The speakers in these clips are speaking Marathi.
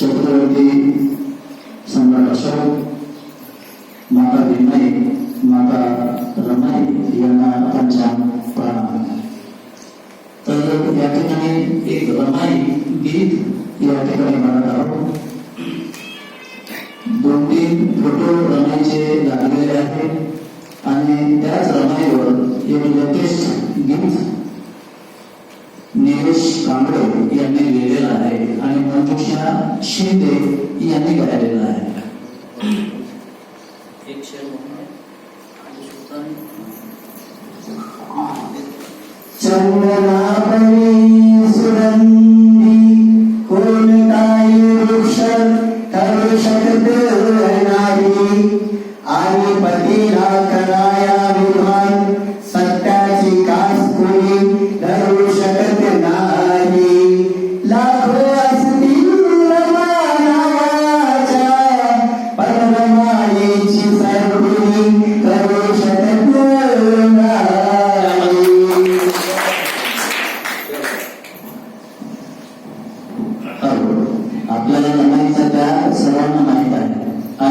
छत्रपती सम्राट अशोक माता भीमाई माता रमाई यांना त्यांच्या प्राणा तर या ठिकाणी एक रमाई गीत या ठिकाणी म्हणत आहोत. दोन तीन फोटो रमाईचे लागलेले आहेत आणि त्याच रमाईवर एक लेटेस्ट गीत कांबळे यांनी लिहिलेलं आहे आणि मंजुषा शिंदे यांनी गायलेलं आहे. एक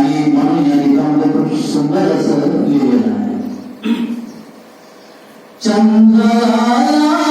आणि म्हणून या गीतामध्ये खूप सुंदर असं लिहिलेलं आहे चंद्र